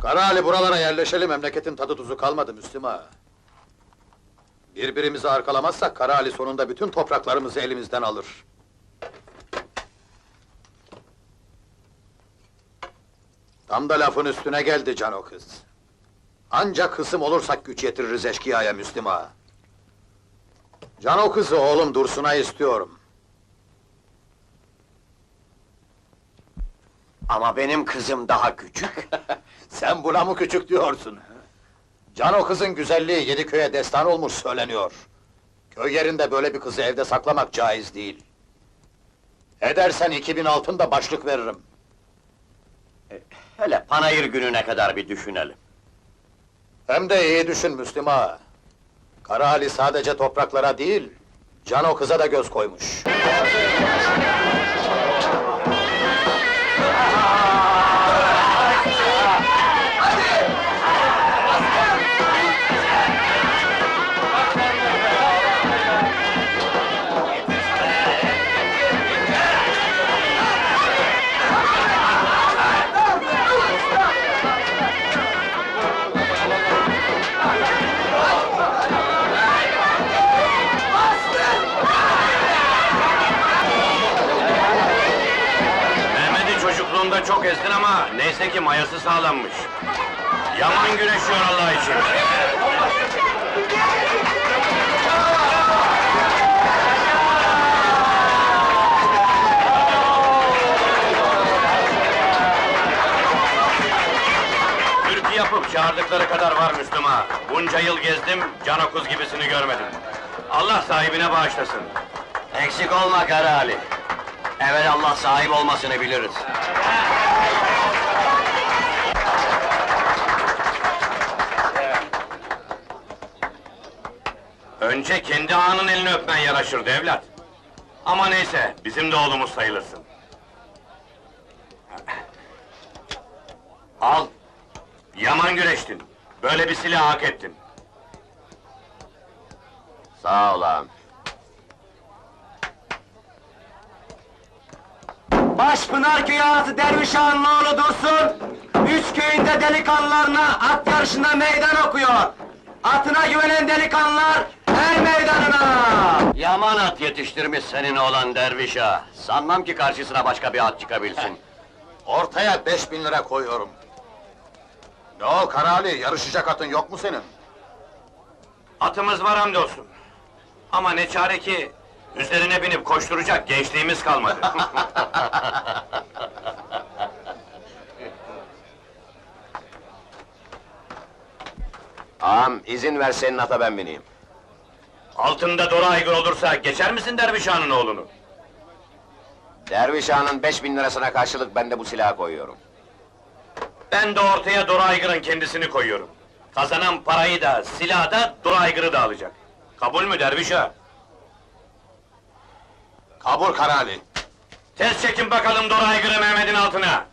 Kara Ali buralara yerleşelim, memleketin tadı tuzu kalmadı Müslüm ağa. Birbirimizi arkalamazsak Kara Ali sonunda bütün topraklarımızı elimizden alır. Tam da lafın üstüne geldi can o kız. Ancak kısım olursak güç yetiririz eşkıyaya Müslüm ağa. Can o kızı oğlum Dursun'a istiyorum. Ama benim kızım daha küçük. Sen buna mı küçük diyorsun? Can o kızın güzelliği yedi köye destan olmuş söyleniyor. Köy yerinde böyle bir kızı evde saklamak caiz değil. Edersen 2000 altın da başlık veririm. Hele panayır gününe kadar bir düşünelim. Hem de iyi düşün Müslüm ağa. Kara Ali sadece topraklara değil, Can o kıza da göz koymuş. Çok ezdin ama neyse ki mayası sağlammış. Yaman güreşiyor Allah için. Türkü yapıp çağırdıkları kadar var Müslüm ağa. Bunca yıl gezdim, can okuz gibisini görmedim. Allah sahibine bağışlasın. Eksik olma Kara Ali. Evvel Allah sahip olmasını biliriz. Önce kendi ağanın elini öpmen yaraşırdı evlat. Ama neyse, bizim de oğlumuz sayılırsın. Al. Yaman güreştin. Böyle bir silah hak ettin. Sağ ol ağam. Başpınar köyü ağası Derviş Ağa'nın oğlu Dursun, üç köyünde delikanlılarına at yarışında meydan okuyor. Atına güvenen delikanlılar, her meydanına! Yaman at yetiştirmiş senin oğlan Derviş Ağa. Sanmam ki karşısına başka bir at çıkabilsin. Ortaya 5000 lira koyuyorum. Ne o Kara Ali, yarışacak atın yok mu senin? Atımız var hamdolsun. Ama ne çare ki, üzerine binip koşturacak gençliğimiz kalmadı. Ağam, izin ver senin ata ben bineyim. Altında Dora Aygır olursa geçer misin Derviş Ağa'nın oğlunu? Derviş Ağa'nın beş bin lirasına karşılık ben de bu silahı koyuyorum. Ben de ortaya Dora Aygır'ın kendisini koyuyorum. Kazanan parayı da, silahı da, Dora Aygır'ı da alacak. Kabul mü Derviş Ağa? Kabul Kara Ali. Tez çekin bakalım Dora Aygır'ı Mehmet'in altına!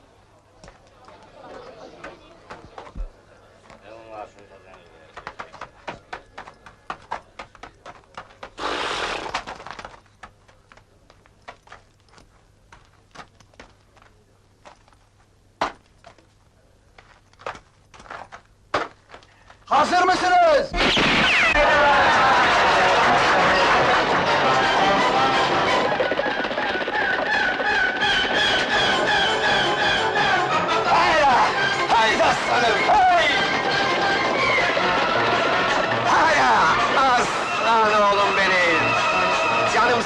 Hazır mısınız?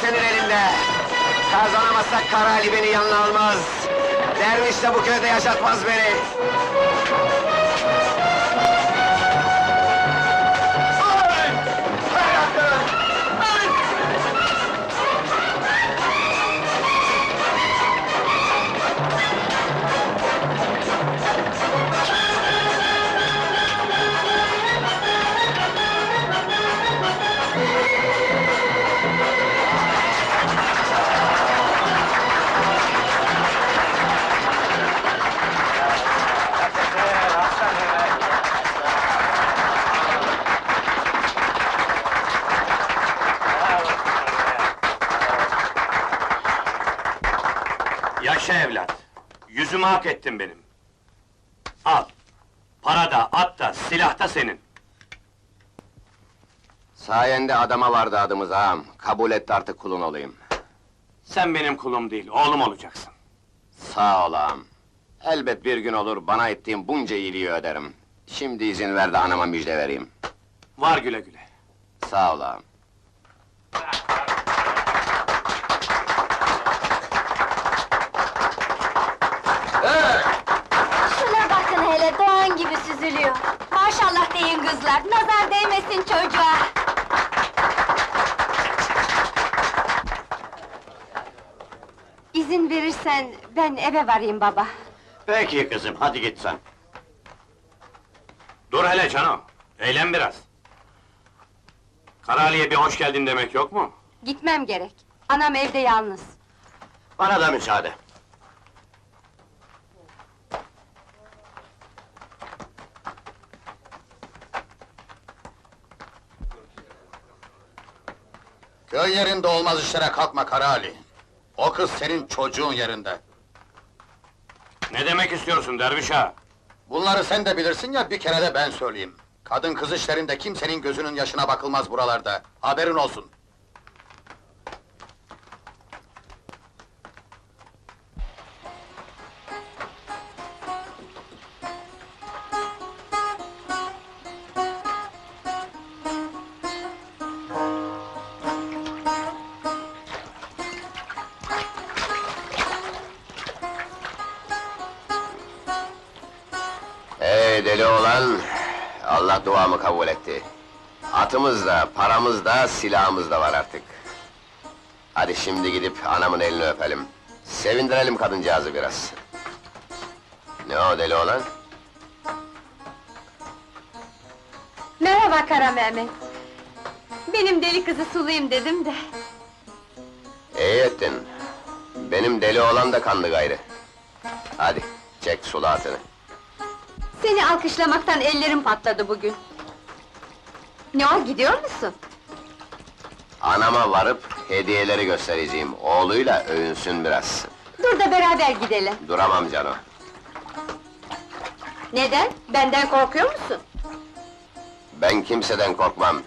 Senin elinde! Kazanamazsak Kara Ali beni yanına almaz! Derviş de bu köyde yaşatmaz beni! Yaşa evlat! Yüzümü hak ettin benim. Al! Para da, at da, silah da senin. Sayende adama vardı adımız ağam. Kabul etti artık kulun olayım. Sen benim kulum değil, oğlum olacaksın. Sağ ol ağam. Elbet bir gün olur bana ettiğin bunca iyiliği öderim. Şimdi izin ver de anama müjde vereyim. Var güle güle. Sağ ol ağam. Doğan gibi süzülüyor. Maşallah deyin kızlar, nazar değmesin çocuğa. İzin verirsen ben eve varayım baba. Peki kızım, hadi git sen. Dur hele Cano, eğlen biraz. Karali'ye bir hoş geldin demek yok mu? Gitmem gerek. Anam evde yalnız. Bana da müsaade. Köy yerinde olmaz işlere kalkma Kara Ali. O kız senin çocuğun yerinde. Ne demek istiyorsun derviş ağa? Bunları sen de bilirsin ya, bir kere de ben söyleyeyim. Kadın kız işlerinde kimsenin gözünün yaşına bakılmaz buralarda. Haberin olsun. Ey deli olan, Allah duamı kabul etti. Atımız da, paramız da, silahımız da var artık. Hadi şimdi gidip anamın elini öpelim. Sevindirelim kadıncağızı biraz. Ne o deli olan? Merhaba Kara Mehmet. Benim deli kızı sulayım dedim de. İyi ettin. Benim deli olan da kandı gayrı. Hadi, çek sulu atını. Seni alkışlamaktan ellerim patladı bugün. Ne o, gidiyor musun? Anama varıp hediyeleri göstereceğim. Oğluyla övünsün biraz. Dur da beraber gidelim. Duramam Cano. Neden? Benden korkuyor musun? Ben kimseden korkmam.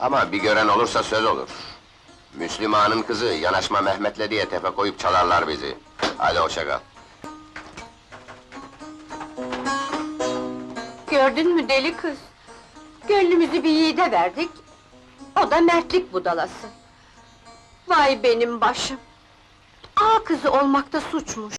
Ama bir gören olursa söz olur. Müslümanın kızı yanaşma Mehmet'le diye tepe koyup çalarlar bizi. Hadi hoşça kal. Gördün mü deli kız? Gönlümüzü bir yiğide verdik. O da mertlik budalası. Vay benim başım! Ağa kızı olmakta suçmuş.